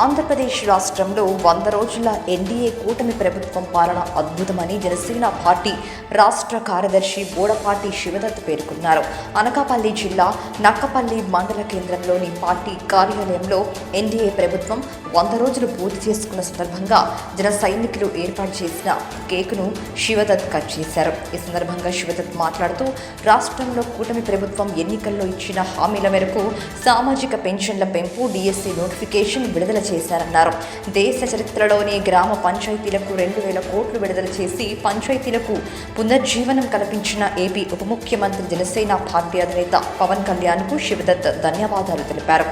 ఆంధ్రప్రదేశ్ రాష్ట్రంలో వంద రోజుల ఎన్డీఏ కూటమి ప్రభుత్వం పాలన అద్భుతమని జనసేన పార్టీ రాష్ట్ర కార్యదర్శి బోడపాటి శివదత్ పేర్కొన్నారు. అనకాపల్లి జిల్లా నక్కపల్లి మండల కేంద్రంలోని పార్టీ కార్యాలయంలో ఎన్డీఏ ప్రభుత్వం వంద రోజులు పూర్తి చేసుకున్న సందర్భంగా జన సైనికులు ఏర్పాటు చేసిన కేకును శివదత్ కట్ చేశారు. ఈ సందర్భంగా శివదత్ మాట్లాడుతూ రాష్ట్రంలో కూటమి ప్రభుత్వం ఎన్నికల్లో ఇచ్చిన హామీల మేరకు సామాజిక పెన్షన్ల పెంపు డిఎస్సి నోటిఫికేషన్ విడుదల చేశారన్నారు. దేశ చరిత్రలోనే గ్రామ పంచాయతీలకు రెండు వేల కోట్లు విడుదల చేసి పంచాయతీలకు పునర్జీవనం కల్పించిన ఏపీ ఉప ముఖ్యమంత్రి జనసేన పార్టీ అధినేత పవన్ కళ్యాణ్కు శివదత్ ధన్యవాదాలు తెలిపారు.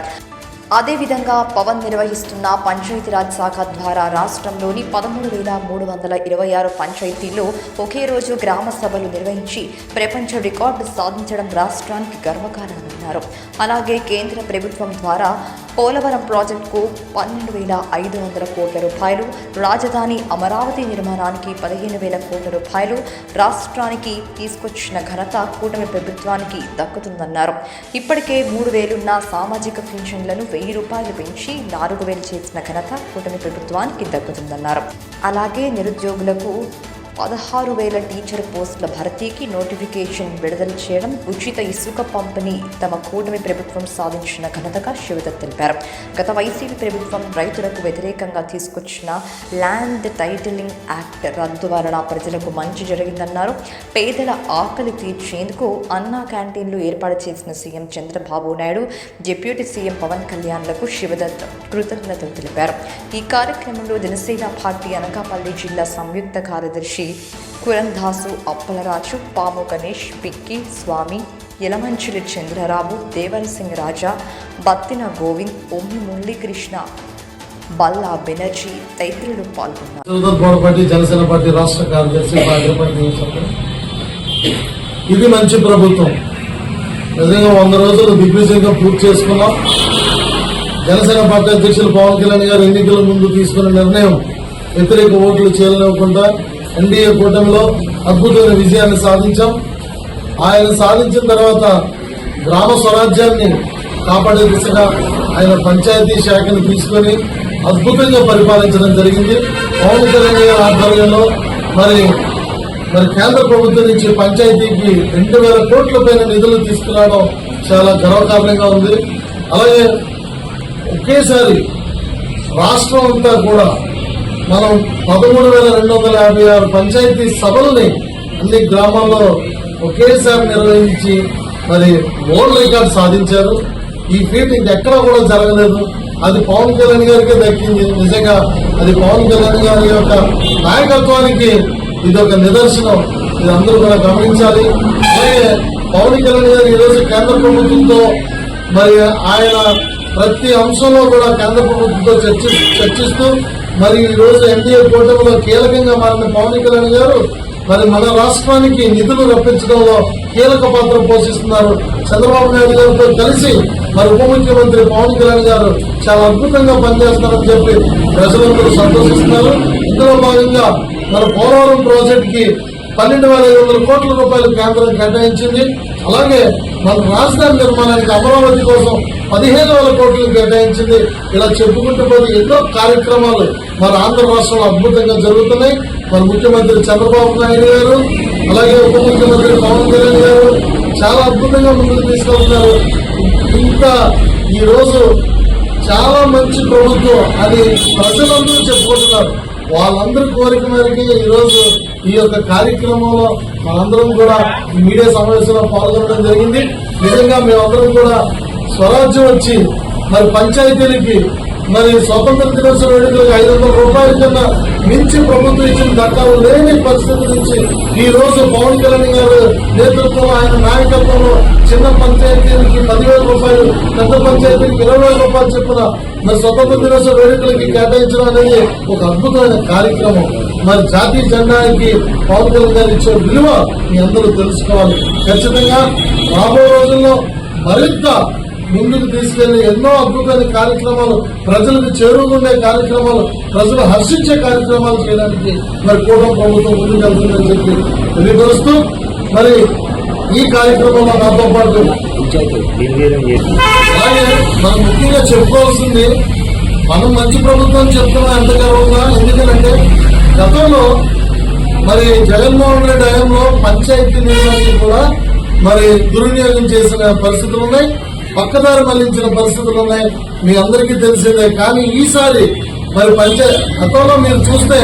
అదేవిధంగా పవన్ నిర్వహిస్తున్న పంచాయతీరాజ్ శాఖ ద్వారా రాష్ట్రంలోని పదమూడు వేల మూడు వందల ఇరవై ఆరు పంచాయతీల్లో ఒకే రోజు గ్రామ సభలు నిర్వహించి ప్రపంచ రికార్డు సాధించడం రాష్ట్రానికి గర్వకారణం. చేస్తున్నారు. అలాగే కేంద్ర ప్రభుత్వం ద్వారా పోలవరం ప్రాజెక్టుకు పన్నెండు వేల ఐదు వందల కోట్ల రూపాయలు రాజధాని అమరావతి నిర్మాణానికి పదిహేను వేల కోట్ల రూపాయలు రాష్ట్రానికి తీసుకొచ్చిన ఘనత కూటమి ప్రభుత్వానికి దక్కుతుందన్నారు. ఇప్పటికే మూడు వేలున్న సామాజిక పెన్షన్లను వెయ్యి రూపాయలు పెంచి నాలుగు వేలు చేసిన ఘనత కూటమి ప్రభుత్వానికి దక్కుతుందన్నారు. అలాగే నిరుద్యోగులకు పదహారు వేల టీచర్ పోస్టుల భర్తీకి నోటిఫికేషన్ విడుదల చేయడం ఉచిత ఇసుక పంపిణీ తమ కూటమి ప్రభుత్వం సాధించిన ఘనతగా శివదత్ తెలిపారు. గత వైసీపీ ప్రభుత్వం రైతులకు వ్యతిరేకంగా తీసుకొచ్చిన ల్యాండ్ టైటిలింగ్ యాక్ట్ రద్దు వలన ప్రజలకు మంచి జరిగిందన్నారు. పేదల ఆకలి తీర్చేందుకు అన్నా క్యాంటీన్లు ఏర్పాటు చేసిన CM Chandrababu Naidu deputy CM Pawan కళ్యాణ్లకు Shivdatt కృతజ్ఞతలు తెలిపారు. ఈ కార్యక్రమంలో జనసేన పార్టీ అనకాపల్లి జిల్లా సంయుక్త కార్యదర్శి కురందాసు అప్పలరాజు పాము గణేష్ పిక్కి స్వామి యలమంచులి చంద్రరావు దేవరసింగ్ రాజా బత్తిన గోవింద్ ఒమ్మి మురళీకృష్ణ బల్లా బెనర్జీ తదితరులు పాల్గొన్నారు. జనసేన పార్టీ రాష్ట్ర కార్యదర్శి ఇది మంచి ప్రభుత్వం. నిజంగా వంద రోజులు దిగ్విజయంగా పూర్తి చేసుకున్నాం. జనసేన పార్టీ అధ్యక్షులు పవన్ కళ్యాణ్ గారు ఎన్నికల ముందు తీసుకున్న నిర్ణయం వ్యతిరేక ఓట్లు చేయలేకుండా ఎన్డీఏ కూటమిలో అద్భుతమైన విజయాన్ని సాధించాం. ఆయన సాధించిన తర్వాత గ్రామ స్వరాజ్యాన్ని కాపాడే దిశగా ఆయన పంచాయతీ శాఖను తీసుకొని అద్భుతంగా పరిపాలించడం జరిగింది. పవన్ కళ్యాణ్ గారి ఆధ్వర్యంలో మరి మరి కేంద్ర ప్రభుత్వం నుంచి పంచాయతీకి రెండు వేల కోట్ల పైన నిధులు తీసుకురావడం చాలా గర్వకారణంగా ఉంది. అలాగే ఒకేసారి రాష్ట్రం అంతా కూడా మనం పదమూడు వేల రెండు వందల యాభై ఆరు పంచాయతీ సభలని అన్ని గ్రామాల్లో ఒకేసారి నిర్వహించి మరి వరల్డ్ రికార్డ్ సాధించారు. ఈ ఫీట్ ఇంకెక్కడ కూడా జరగలేదు. అది పవన్ కళ్యాణ్ గారికే దక్కింది. నిజంగా అది పవన్ కళ్యాణ్ గారి యొక్క నాయకత్వానికి ఇది ఒక నిదర్శనం. ఇది అందరూ కూడా గమనించాలి. అలాగే పవన్ కళ్యాణ్ గారు ఈరోజు కేంద్ర ప్రభుత్వంతో మరి ఆయన ప్రతి అంశంలో కూడా కేంద్ర ప్రభుత్వంతో చర్చి చర్చిస్తూ మరి ఈ రోజు ఎన్డీఏ కూటమిలో కీలకంగా మారిన పవన్ కళ్యాణ్ గారు మరి మన రాష్ట్రానికి నిధులు రప్పించడంలో కీలక పాత్ర పోషిస్తున్నారు. చంద్రబాబు నాయుడు గారితో కలిసి మరి ఉప ముఖ్యమంత్రి పవన్ కళ్యాణ్ గారు చాలా అద్భుతంగా పనిచేస్తున్నారని చెప్పి ప్రజలందరూ సంతోషిస్తున్నారు. ఇందులో భాగంగా మన పోలవరం ప్రాజెక్ట్కి పన్నెండు వేల ఐదు వందల కోట్ల రూపాయలు కేంద్రం కేటాయించింది. అలాగే మన రాజధాని నిర్మాణానికి అమరావతి కోసం పదిహేను వేల కోట్లు కేటాయించింది. ఇలా చెప్పుకుంటూ పోతే ఎన్నో కార్యక్రమాలు మన ఆంధ్ర రాష్ట్రంలో అద్భుతంగా జరుగుతున్నాయి. మన ముఖ్యమంత్రి చంద్రబాబు నాయుడు గారు అలాగే ఉప ముఖ్యమంత్రి పవన్ కళ్యాణ్ గారు చాలా అద్భుతంగా ముందుకు తీసుకెళ్తున్నారు. ఇంకా ఈరోజు చాలా మంచి ప్రభుత్వం అని ప్రజలందరూ చెప్పుకుంటున్నారు. వాళ్ళందరి కోరిక మేరకి ఈ రోజు ఈ యొక్క కార్యక్రమంలో మనందరం కూడా మీడియా సమావేశంలో పాల్గొనడం జరిగింది. నిజంగా మేమందరం కూడా స్వరాజ్యం వచ్చి మరి పంచాయతీలకి మరి స్వతంత్ర దినోత్సవ వేడుకలకు ఐదు వందల రూపాయల కన్నా మించి ప్రభుత్వం ఇచ్చిన దక్కాలు లేని పరిస్థితి నుంచి ఈ రోజు పవన్ కళ్యాణ్ గారు నేతృత్వంలో ఆయన నాయకత్వంలో చిన్న పంచాయతీలకి పదివేల రూపాయలు పెద్ద పంచాయతీకి ఇరవై వేల రూపాయలు చెప్పిన మరి స్వతంత్ర దినోత్సవ వేడుకలకి కేటాయించడం అనేది ఒక అద్భుతమైన కార్యక్రమం. మరి జాతీయ జెండానికి పవన్ కళ్యాణ్ గారు ఇచ్చే విలువ మీ అందరూ తెలుసుకోవాలి. ఖచ్చితంగా రాబో రోజుల్లో మరింత ముందుకు తీసుకెళ్ళి ఎన్నో అద్భుతమైన కార్యక్రమాలు ప్రజలకు చేరువుండే కార్యక్రమాలు ప్రజలు హర్షించే కార్యక్రమాలు చేయడానికి మరి కూటమి ప్రభుత్వం ముందుకు వెళ్తుందని చెప్పి తెలియపరుస్తూ మరి ఈ కార్యక్రమంలో నాతో పాటు అలాగే మనం ముఖ్యంగా చెప్పుకోవాల్సింది మనం మంచి ప్రభుత్వం చెప్తున్నాం ఎంత గర్వంగా ఎందుకంటే గతంలో మరి జగన్మోహన్ రెడ్డి హయాంలో పంచాయతీ నిర్ణయాన్ని కూడా మరి దుర్వినియోగం చేసిన పరిస్థితులు ఉన్నాయి. పక్కదారి మళ్ళించిన పరిస్థితులు ఉన్నాయి. మీ అందరికీ తెలిసిందే. కానీ ఈసారి మరి పంచాయతీ గతంలో మీరు చూస్తే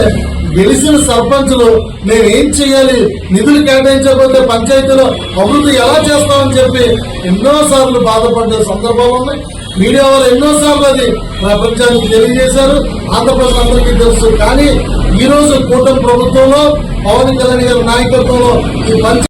గెలిచిన సర్పంచులు మేము ఏం చేయాలి? నిధులు కేటాయించకపోతే పంచాయతీలో అభివృద్ధి ఎలా చేస్తామని చెప్పి ఎన్నోసార్లు బాధపడ్డ సందర్భాలు ఉన్నాయి. మీడియా వాళ్ళు ఎన్నోసార్లు అది ప్రపంచానికి తెలియజేశారు. ఆంధ్రప్రదేశ్ అందరికీ తెలుసు. కానీ ఈరోజు కూటమి ప్రభుత్వంలో పవన్ కళ్యాణ్ గారి నాయకత్వంలో ఈ పంచ